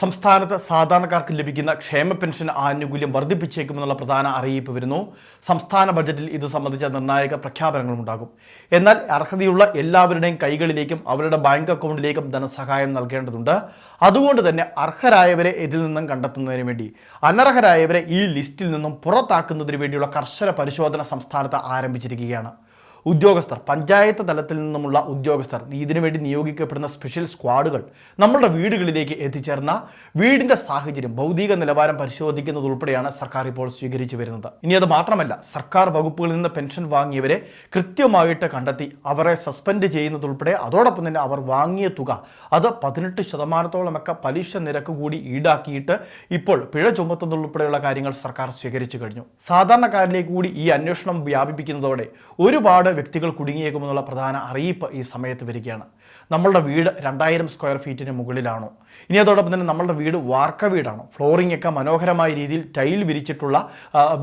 സംസ്ഥാനത്ത് സാധാരണക്കാർക്ക് ലഭിക്കുന്ന ക്ഷേമ പെൻഷൻ ആനുകൂല്യം വർദ്ധിപ്പിച്ചേക്കുമെന്നുള്ള പ്രധാന അറിയിപ്പ് വരുന്നു. സംസ്ഥാന ബജറ്റിൽ ഇത് സംബന്ധിച്ച നിർണായക പ്രഖ്യാപനങ്ങളും ഉണ്ടാകും. എന്നാൽ അർഹതയുള്ള എല്ലാവരുടെയും കൈകളിലേക്കും അവരുടെ ബാങ്ക് അക്കൗണ്ടിലേക്കും ധനസഹായം നൽകേണ്ടതുണ്ട്. അതുകൊണ്ട് തന്നെ അർഹരായവരെ ഇതിൽ നിന്നും കണ്ടെത്തുന്നതിന് വേണ്ടി അനർഹരായവരെ ഈ ലിസ്റ്റിൽ നിന്നും പുറത്താക്കുന്നതിന് വേണ്ടിയുള്ള കർശന പരിശോധന സംസ്ഥാനത്ത് ആരംഭിച്ചിരിക്കുകയാണ്. ഉദ്യോഗസ്ഥർ പഞ്ചായത്ത് തലത്തിൽ നിന്നുമുള്ള ഉദ്യോഗസ്ഥർ ഇതിനു വേണ്ടി നിയോഗിക്കപ്പെടുന്ന സ്പെഷ്യൽ സ്ക്വാഡുകൾ നമ്മളുടെ വീടുകളിലേക്ക് എത്തിച്ചേർന്ന വീടിന്റെ സാഹചര്യം ഭൗതിക നിലവാരം പരിശോധിക്കുന്നതുൾപ്പെടെയാണ് സർക്കാർ ഇപ്പോൾ സ്വീകരിച്ചു വരുന്നത്. ഇനി അത് മാത്രമല്ല സർക്കാർ വകുപ്പുകളിൽ നിന്ന് പെൻഷൻ വാങ്ങിയവരെ കൃത്യമായിട്ട് കണ്ടെത്തി അവരെ സസ്പെൻഡ് ചെയ്യുന്നതുൾപ്പെടെ അതോടൊപ്പം തന്നെ അവർ വാങ്ങിയ തുക അത് പതിനെട്ട് ശതമാനത്തോളമൊക്കെ പലിശ നിരക്ക് കൂടി ഈടാക്കിയിട്ട് ഇപ്പോൾ പിഴ ചുമത്തുന്നതുൾപ്പെടെയുള്ള കാര്യങ്ങൾ സർക്കാർ സ്വീകരിച്ചു കഴിഞ്ഞു. സാധാരണക്കാരിലേക്ക് കൂടി ഈ അന്വേഷണം വ്യാപിപ്പിക്കുന്നതോടെ ഒരുപാട് വ്യക്തികൾ കുടുങ്ങിയേക്കുമെന്നുള്ള പ്രധാന അറിയിപ്പ് ഈ സമയത്ത് വരികയാണ്. നമ്മളുടെ വീട് രണ്ടായിരം സ്ക്വയർ ഫീറ്റിന് മുകളിലാണോ? ഇനി അതോടൊപ്പം തന്നെ നമ്മളുടെ വീട് വാർക്ക വീടാണോ? ഫ്ലോറിംഗ് ഒക്കെ മനോഹരമായ രീതിയിൽ ടൈൽ വിരിച്ചിട്ടുള്ള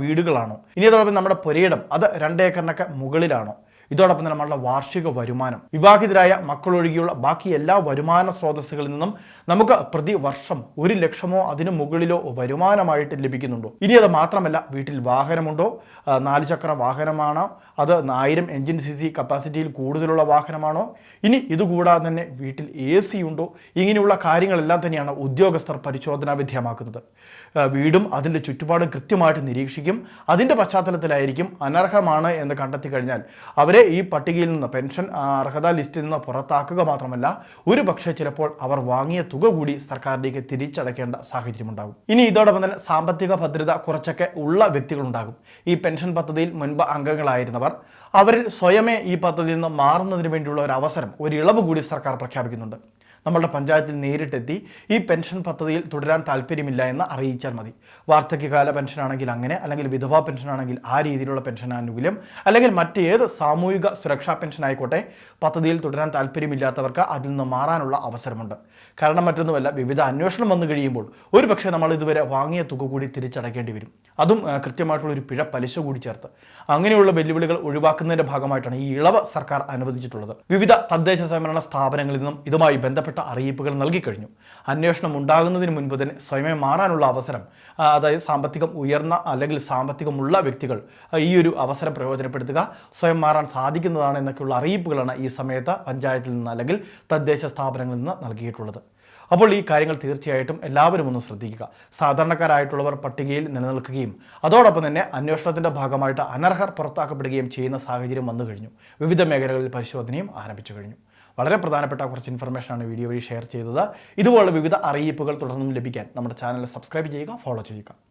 വീടുകളാണോ? ഇനി അതോടൊപ്പം നമ്മുടെ പുരയിടം അത് രണ്ടേക്കറിനൊക്കെ മുകളിലാണോ? ഇതോടൊപ്പം തന്നെ നമ്മളുടെ വാർഷിക വരുമാനം. വിവാഹിതരായ മക്കളൊഴികെയുള്ള ബാക്കി എല്ലാ വരുമാന സ്രോതസ്സുകളിൽ നിന്നും നമുക്ക് പ്രതിവർഷം ഒരു ലക്ഷമോ അതിനു മുകളിലോ വരുമാനമായിട്ട് ലഭിക്കുന്നുണ്ടോ. ഇനി അത് മാത്രമല്ല വീട്ടിൽ വാഹനമുണ്ടോ? നാല് ചക്ര വാഹനമാണോ? അത് ആയിരം എഞ്ചിൻ സി സി കപ്പാസിറ്റിയിൽ കൂടുതലുള്ള വാഹനമാണോ? ഇനി ഇതുകൂടാതെ തന്നെ വീട്ടിൽ എ സി ഉണ്ടോ? ഇങ്ങനെയുള്ള കാര്യങ്ങളെല്ലാം തന്നെയാണ് ഉദ്യോഗസ്ഥർ പരിശോധനാ വിധേയമാക്കുന്നത്. വീടും അതിന്റെ ചുറ്റുപാടും കൃത്യമായിട്ട് നിരീക്ഷിക്കും. അതിന്റെ പശ്ചാത്തലത്തിലായിരിക്കും അനർഹമാണ് എന്ന് കണ്ടെത്തി കഴിഞ്ഞാൽ അവരെ ഈ പട്ടികയിൽ നിന്ന് പെൻഷൻ അർഹത ലിസ്റ്റിൽ നിന്ന് പുറത്താക്കുക മാത്രമല്ല ഒരു പക്ഷേ ചിലപ്പോൾ അവർ വാങ്ങിയ തുക കൂടി സർക്കാരിലേക്ക് തിരിച്ചടയ്ക്കേണ്ട സാഹചര്യമുണ്ടാകും. ഇനി ഇതോടൊപ്പം തന്നെ സാമ്പത്തിക ഭദ്രത കുറച്ചൊക്കെ ഉള്ള വ്യക്തികളുണ്ടാകും. ഈ പെൻഷൻ പദ്ധതിയിൽ മുൻപ് അംഗങ്ങളായിരുന്നവർ അവരിൽ സ്വയമേ ഈ പദ്ധതിയിൽ നിന്ന് മാറുന്നതിന് വേണ്ടിയുള്ള ഒരു അവസരം ഒരു ഇളവ് കൂടി സർക്കാർ പ്രഖ്യാപിക്കുന്നുണ്ട്. നമ്മളുടെ പഞ്ചായത്തിൽ നേരിട്ടെത്തി ഈ പെൻഷൻ പദ്ധതിയിൽ തുടരാൻ താല്പര്യമില്ല എന്ന് അറിയിച്ചാൽ മതി. വാർദ്ധക്യകാല പെൻഷനാണെങ്കിൽ അങ്ങനെ അല്ലെങ്കിൽ വിധവാ പെൻഷനാണെങ്കിൽ ആ രീതിയിലുള്ള പെൻഷൻ ആനുകൂല്യം അല്ലെങ്കിൽ മറ്റേത് സാമൂഹിക സുരക്ഷാ പെൻഷൻ ആയിക്കോട്ടെ പദ്ധതിയിൽ തുടരാൻ താല്പര്യമില്ലാത്തവർക്ക് അതിൽ നിന്ന് മാറാനുള്ള അവസരമുണ്ട്. കാരണം മറ്റൊന്നുമല്ല വിവിധ അന്വേഷണം വന്നു കഴിയുമ്പോൾ ഒരു പക്ഷേ നമ്മൾ ഇതുവരെ വാങ്ങിയ തുക കൂടി തിരിച്ചടയ്ക്കേണ്ടി വരും. അതും കൃത്യമായിട്ടുള്ള ഒരു പിഴ പലിശ കൂടി ചേർത്ത്. അങ്ങനെയുള്ള വെല്ലുവിളികൾ ഒഴിവാക്കുന്നതിന്റെ ഭാഗമായിട്ടാണ് ഈ ഇളവ് സർക്കാർ അനുവദിച്ചിട്ടുള്ളത്. വിവിധ തദ്ദേശ സ്വയംഭരണ സ്ഥാപനങ്ങളിൽ നിന്നും ഇതുമായി ബന്ധപ്പെട്ട അറിയിപ്പുകൾ നൽകിക്കഴിഞ്ഞു. അന്വേഷണം ഉണ്ടാകുന്നതിന് മുൻപ് തന്നെ സ്വയമേ മാറാനുള്ള അവസരം അതായത് സാമ്പത്തികം ഉയർന്ന അല്ലെങ്കിൽ സാമ്പത്തികമുള്ള വ്യക്തികൾ ഈ ഒരു അവസരം പ്രയോജനപ്പെടുത്തുക സ്വയം മാറാൻ സാധിക്കുന്നതാണ് എന്നൊക്കെയുള്ള അറിയിപ്പുകളാണ് ഈ സമയത്ത് പഞ്ചായത്തിൽ നിന്ന് അല്ലെങ്കിൽ തദ്ദേശ സ്ഥാപനങ്ങളിൽ നിന്ന് നൽകിയിട്ടുള്ളത്. അപ്പോൾ ഈ കാര്യങ്ങൾ തീർച്ചയായിട്ടും എല്ലാവരും ഒന്ന് ശ്രദ്ധിക്കുക. സാധാരണക്കാരായിട്ടുള്ളവർ പട്ടികയിൽ നിലനിൽക്കുകയും അതോടൊപ്പം തന്നെ അന്വേഷണത്തിന്റെ ഭാഗമായിട്ട് അനർഹർ പുറത്താക്കപ്പെടുകയും ചെയ്യുന്ന സാഹചര്യം വന്നു കഴിഞ്ഞു. വിവിധ മേഖലകളിൽ പരിശോധനയും ആരംഭിച്ചു കഴിഞ്ഞു. വളരെ പ്രധാനപ്പെട്ട കുറച്ച് ഇൻഫർമേഷനാണ് വീഡിയോ വഴി ഷെയർ ചെയ്തത്. ഇതുപോലുള്ള വിവിധ അറിയിപ്പുകൾ തുടർന്നും ലഭിക്കാൻ നമ്മുടെ ചാനൽ സബ്സ്ക്രൈബ് ചെയ്യുക ഫോളോ ചെയ്യുക.